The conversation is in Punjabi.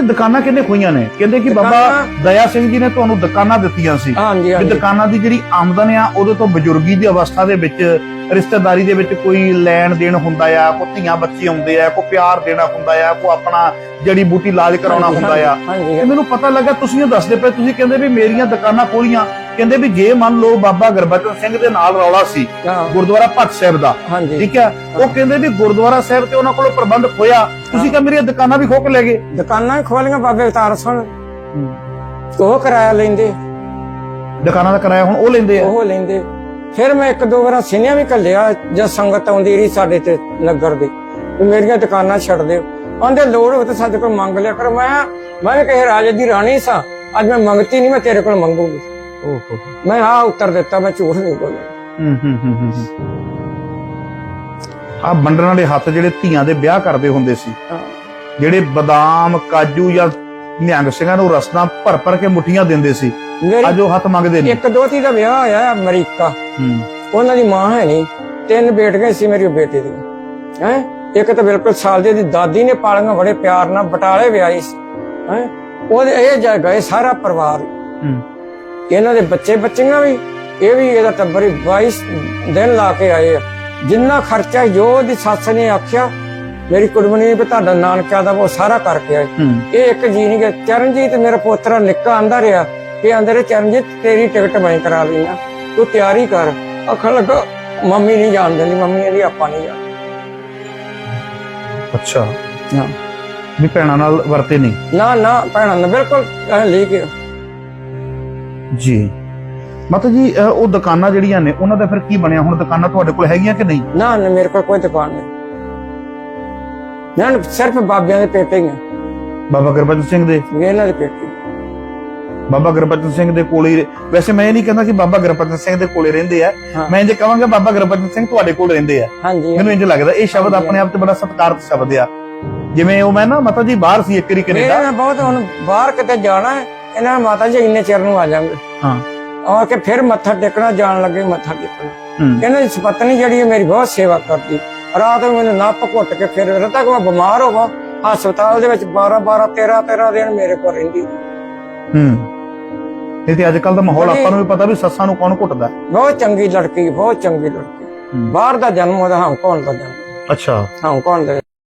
ਜੀ, ਦੁਕਾਨਾਂ ਕਿੰਨੇ ਖੋਈਆਂ ਨੇ? ਕਹਿੰਦੇ ਕਿ ਬਾਬਾ ਦਇਆ ਸਿੰਘ ਜੀ ਨੇ ਤੁਹਾਨੂੰ ਦੁਕਾਨਾਂ ਦਿੱਤੀਆਂ ਸੀ। ਹਾਂਜੀ ਦੁਕਾਨਾਂ ਦੀ ਜਿਹੜੀ ਆਮਦਨ ਆ ਉਹਦੇ ਤੋਂ ਬਜ਼ੁਰਗੀ ਦੀ ਅਵਸਥਾ ਦੇ ਵਿੱਚ ਰਿਸ਼ਤੇਦਾਰੀ ਦੇ ਵਿੱਚ ਕੋਈ ਲੈਣ ਦੇਣ ਹੁੰਦਾ ਆ ਕੋਈ ਧੀਆਂ ਬੱਚੇ ਆਉਂਦੇ ਆ ਕੋਈ ਪਿਆਰ ਦੇਣਾ ਹੁੰਦਾ ਆ ਕੋਈ ਆਪਣਾ ਜੜੀ ਬੂਟੀ ਇਲਾਜ ਕਰਾਉਣਾ ਹੁੰਦਾ ਆ। ਤੇ ਮੈਨੂੰ ਪਤਾ ਲੱਗਾ ਤੁਸੀਂ ਇਹ ਦੱਸਦੇ ਪਏ ਤੁਸੀਂ ਕਹਿੰਦੇ ਵੀ ਮੇਰੀਆਂ ਦੁਕਾਨਾਂ ਖੋਲੀਆਂ। ਕਹਿੰਦੇ ਵੀ ਜੇ ਮੰਨ ਲਓ ਬਾਬਾ ਗੁਰਬਚਨ ਸਿੰਘ ਦੇ ਨਾਲ ਰੌਲਾ ਸੀ ਹਾਂ, ਗੁਰਦੁਆਰਾ ਭੱਟ ਸਾਹਿਬ ਦਾ ਠੀਕ ਹੈ ਉਹ ਕਹਿੰਦੇ ਵੀ ਗੁਰਦੁਆਰਾ ਸਾਹਿਬ ਤੇ ਉਹਨਾਂ ਕੋਲੋਂ ਪ੍ਰਬੰਧ ਹੋਇਆ ਤੁਸੀਂ ਕਿਹਾ ਮੇਰੀਆਂ ਦੁਕਾਨਾਂ ਵੀ ਖੋਕ ਲੈ ਗਏ। ਦੁਕਾਨਾਂ ਵੀ ਖੋਲੀਆਂ ਬਾਬੇ ਅਵਤਾਰ ਸਿੰਘ। ਉਹ ਕਿਰਾਇਆ ਲੈਂਦੇ। ਦੁਕਾਨਾਂ ਦਾ ਕਿਰਾਇਆ ਹੁਣ ਉਹ ਲੈਂਦੇ ਆ। ਉਹ ਲੈਂਦੇ। ਫਿਰ ਮੈਂ ਇੱਕ ਦੋ ਵਾਰ ਸਿਨਿਆ ਵੀ ਘੱਲਿਆ ਜਦ ਸੰਗਤ ਆਉਂਦੀ ਰਹੀ ਸਾਡੇ ਤੇ ਨਗਰ ਦੀ ਵੀ ਮੇਰੀਆਂ ਦੁਕਾਨਾਂ ਛੱਡ ਦਿਓ। ਆਂਦੇ ਲੋੜ ਹੋਵੇ ਤਾਂ ਸਾਡੇ ਕੋਲ ਮੰਗ ਲਿਆ ਕਰ। ਮੈਂ ਮੈਂ ਵੀ ਕਿਸੇ ਰਾਜੇ ਦੀ ਰਾਣੀ ਸਾਂ। ਅੱਜ ਮੈਂ ਮੰਗਤੀ ਨਹੀਂ ਮੈਂ ਤੇਰੇ ਕੋਲ ਮੰਗੂਗੀ। ਓਹੋ। ਮੈਂ ਆ ਉੱਤਰ ਦਿੱਤਾ ਮੈਂ ਝੂਠ ਨਹੀਂ ਬੋਲਿਆ। ਹੂੰ ਹੂੰ ਹੂੰ ਹੂੰ ਆ ਬੰਡਣ ਵਾਲੇ ਹੱਥ ਜਿਹੜੇ ਧੀਆਂ ਦੇ ਵਿਆਹ ਕਰਦੇ ਹੁੰਦੇ ਸੀ। ਜਿਹੜੇ ਬਦਾਮ ਕਾਜੂ ਜਾਂ ਨਿਹੰਗ ਸਿੰਘਾਂ ਨੂੰ ਰਸਨਾ ਭਰ ਭਰ ਕੇ ਮੁੱਠੀਆਂ ਦਿੰਦੇ ਸੀ। ਅੱਜ ਉਹ ਹੱਥ ਮੰਗਦੇ ਨੇ ਇੱਕ ਦੋਤੀ ਦਾ ਵਿਆਹ ਹੋਇਆ ਅਮਰੀਕਾ। ਉਹਨਾਂ ਦੀ ਮਾਂ ਹੈ ਨਹੀਂ। ਤਿੰਨ ਬੇਟੀਆਂ ਸੀ ਮੇਰੀ ਬੇਟੀ ਦੀ। ਹੈ? ਇੱਕ ਤਾਂ ਬਿਲਕੁਲ ਸਾਲ ਦੀ ਦਾਦੀ ਨੇ ਪਾਲੀਆਂ ਬੜੇ ਪਿਆਰ ਨਾਲ ਬਟਾਲੇ ਵਿਆਹੀ ਸੀ। ਹੈ? ਉਹਦੇ ਇਹ ਜਾ ਗਏ ਸਾਰਾ ਪਰਿਵਾਰ। ਇਹਨਾਂ ਦੇ ਬੱਚੇ ਬੱਚੀਆਂ ਵੀ। ਇਹ ਵੀ ਇਹਦਾ ਟੱਬਰ ਹੀ 22 ਦਿਨ ਲਾ ਕੇ ਆਏ ਆ। ਜਿੰਨਾ ਖਰਚਾ ਜੋ ਉਹਦੀ ਸੱਸ ਨੇ ਆਖਿਆ ਮੇਰੀ ਕੁੜਮਣੀ ਵੀ ਤੁਹਾਡਾ ਨਾਨਕਿਆ ਦਾ ਉਹ ਸਾਰਾ ਕਰਕੇ ਹੂੰ। ਇਹ ਇੱਕ ਜੀ ਨਹੀਂ ਗਿਆ ਚਰਨਜੀਤ ਮੇਰਾ ਪੋਤਰਾ ਨਿੱਕਾ ਆਂਦਾ ਰਿਹਾ ਕਿ ਅੰਦਰ ਚਰਨਜੀਤ ਤੇਰੀ ਟਿਕਟ ਮੈਂ ਕਰਾ ਲੈਣਾ ਤੂੰ ਤਿਆਰੀ ਕਰ। ਆਖਣ ਲੱਗਾ ਮੰਮੀ ਨਹੀਂ ਜਾਣ ਦਿੰਦੀ ਮੰਮੀ ਇਹਦੀ ਆਪਾਂ ਨਹੀਂ ਜਾਣ। ਅੱਛਾ। ਹਾਂ। ਵੀ ਭੈਣਾਂ ਨਾਲ ਵਰਤੇ ਨਹੀਂ? ਨਾ ਨਾ ਭੈਣਾਂ ਨੇ ਬਿਲਕੁਲ ਲੈ ਕੇ ਜੀ। ਮਾਤਾ ਜੀ ਉਹ ਦੁਕਾਨਾਂ ਜਿਹੜੀਆਂ ਨੇ ਉਹਨਾਂ ਦਾ ਫਿਰ ਕੀ ਬਣਿਆ? ਹੁਣ ਦੁਕਾਨਾਂ ਤੁਹਾਡੇ ਕੋਲ ਹੈਗੀਆਂ ਕਿ ਨਹੀਂ? ਨਾ ਨਾ ਮੇਰੇ ਕੋਲ ਕੋਈ ਦੁਕਾਨ ਨਹੀਂ। ਨਾ ਨਾ, ਸਿਰਫ ਬਾਬਿਆਂ ਦੇ ਪੇਟੇ ਹੀ ਆ। ਬਾਬਾ ਗੁਰਬਚਨ ਸਿੰਘ ਦੇ? ਇਹਨਾਂ ਦੇ ਪੇਟੇ ਬਾਬਾ ਗੁਰਬਚਨ ਸਿੰਘ ਦੇ ਕੋਲੇ ਹੀ- ਵੈਸੇ ਮੈਂ ਇਹ ਨਹੀਂ ਕਹਿੰਦਾ ਕਿ ਬਾਬਾ ਗੁਰਬਚਨ ਸਿੰਘ ਦੇ ਕੋਲੇ ਰਹਿੰਦੇ ਆ। ਹਾਂ। ਮੈਂ ਜੇ ਕਹਾਂਗਾ ਬਾਬਾ ਗੁਰਬਚਨ ਸਿੰਘ ਤੁਹਾਡੇ ਕੋਲ ਰਹਿੰਦੇ ਆ। ਹਾਂਜੀ ਮੈਨੂੰ ਇੰਜ ਲੱਗਦਾ ਇਹ ਸ਼ਬਦ ਆਪਣੇ ਆਪ ਤੇ ਬੜਾ ਸਤਿਕਾਰਤ ਸ਼ਬਦ ਆ। ਜਿਵੇਂ ਉਹ ਮੈਂ ਨਾ ਮਾਤਾ ਜੀ ਬਾਹਰ ਸੀ ਇੱਕ ਮੇਰੇ ਕੈਨੇਡਾ। ਨਾਲ ਬਹੁਤ ਹੁਣ ਬਾਹਰ ਕਿਤੇ ਜਾਣਾ ਹੈ ਇਹਨਾਂ ਨੇ ਮਾਤਾ ਜੀ ਇੰਨੇ ਚਿਰ ਨੂੰ ਆ ਜਾਵਾਂਗੇ। ਹਾਂ। ਆ ਕੇ ਫਿਰ ਮੱਥਾ ਟੇਕਣਾ ਜਾਣ ਲੱਗੇ ਮੱਥਾ ਟੇਕਣਾ। ਹੂੰ। ਇਹਨਾਂ ਦੀ ਸੁਪਤਨੀ ਜਿਹੜੀ ਹੈ ਮੇਰੀ ਬਹੁਤ ਸੇਵਾ ਕਰਦੀ। ਰਾਤ ਨੂੰ ਮੈਨੂੰ ਨੱਪ ਘੁੱਟ ਕੇ ਫਿਰ ਰਤਾ ਤੱਕ ਮੈਂ ਬਿਮਾਰ ਹੋਵਾਂ ਹਸਪਤਾਲ ਦੇ ਵਿੱਚ 12 12 13 13 ਦਿਨ ਮੇਰੇ ਕੋਲ ਰਹਿੰਦੀ। ਹੂੰ। ਇਹ ਤੇ ਅੱਜ ਕੱਲ ਦਾ ਮਾਹੌਲ ਆਪਾਂ ਨੂੰ ਵੀ ਪਤਾ ਵੀ ਸੱਸਾਂ ਨੂੰ ਕੌਣ ਘੁੱਟਦਾ ਬਹੁਤ ਚੰਗੀ ਲੜਕੀ ਬਹੁਤ ਚੰਗੀ ਲੜਕੀ। ਬਾਹਰ ਦਾ ਜਨਮ ਉਹਦਾ ਹਾਂਗਕਾਂਗ ਦਾ ਜਨਮ। ਅੱਛਾ। ਹਾਂਗਕਾਂਗ ਦੇ